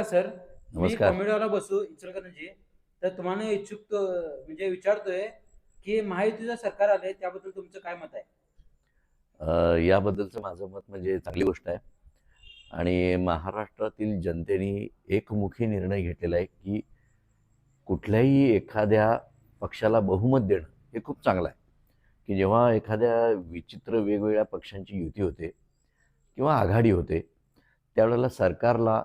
Sir. मी नमस्कार. कॉमेडीवाला बसू इचलकरंजी. तर तुम्हाला इच्छुक अं, म्हणजे विचारतोय की महायुतीचं सरकार आले त्याबद्दल तुमचं काय मत आहे? अ, याबद्दलचं माझं मत म्हणजे चांगली गोष्ट आहे. आणि महाराष्ट्रातील जनतेने एकमुखी निर्णय घेतलेला आहे की कुठल्याही एखाद्या पक्षाला बहुमत देणं हे खूप चांगलं आहे. की जेव्हा एखाद्या विचित्र वेगवेगळ्या पक्षांची युती होते किंवा आघाडी होते त्यावेळेला सरकारला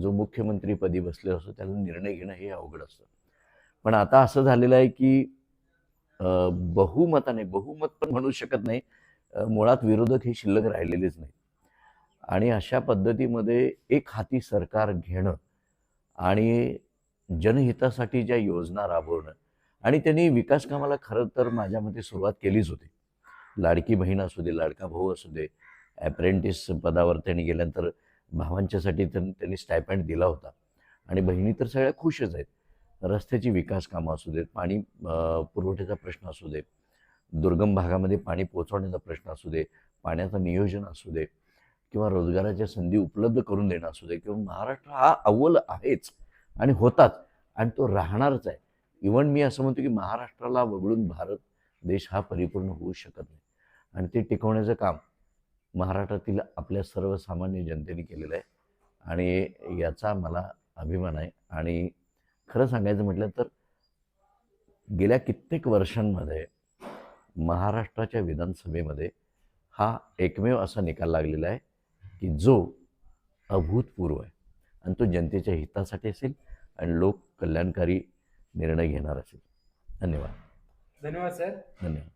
जो मुख्यमंत्रीपदी बसले असतो त्याला निर्णय घेणं हे अवघड असतं. पण आता असं झालेलं आहे की बहुमताने बहुमत पण म्हणू शकत नाही. मुळात विरोधक हे शिल्लक राहिलेलेच नाही आणि अशा पद्धतीमध्ये एक हाती सरकार घेणं आणि जनहितासाठी ज्या योजना राबवणं आणि त्यांनी विकास कामाला खरं तर माझ्या मते सुरुवात केलीच होती. लाडकी बहीण असू दे लाडका भाऊ असू दे ॲप्रेंटिस पदावर त्यांनी गेल्यानंतर भावांच्यासाठी त्यां- त्यांनी स्टायपँड दिला होता. आणि बहिणी तर सगळ्या खुशच आहेत. रस्त्याची विकास कामं असू देत पाणी पुरवठ्याचा प्रश्न असू दे दुर्गम भागामध्ये पाणी पोचवण्याचा प्रश्न असू दे पाण्याचं नियोजन असू दे किंवा रोजगाराच्या संधी उपलब्ध करून देणं असू दे किंवा महाराष्ट्र हा अव्वल आहेच आणि होताच आणि तो राहणारच आहे. इवन मी असं म्हणतो की महाराष्ट्राला वगळून भारत देश हा परिपूर्ण होऊ शकत नाही. आणि ते टिकवण्याचं काम महाराष्ट्रातील आपल्या सर्वसामान्य जनतेने केलेलं आहे. आणि याचा मला अभिमान आहे. आणि खरं सांगायचं म्हटलं तर गेल्या कित्येक वर्षांमध्ये महाराष्ट्राच्या विधानसभेमध्ये हा एकमेव असा निकाल लागलेला आहे की जो अभूतपूर्व आहे. आणि तो जनतेच्या हितासाठी असेल आणि लोक कल्याणकारी निर्णय घेणार असेल. धन्यवाद. धन्यवाद सर. धन्यवाद.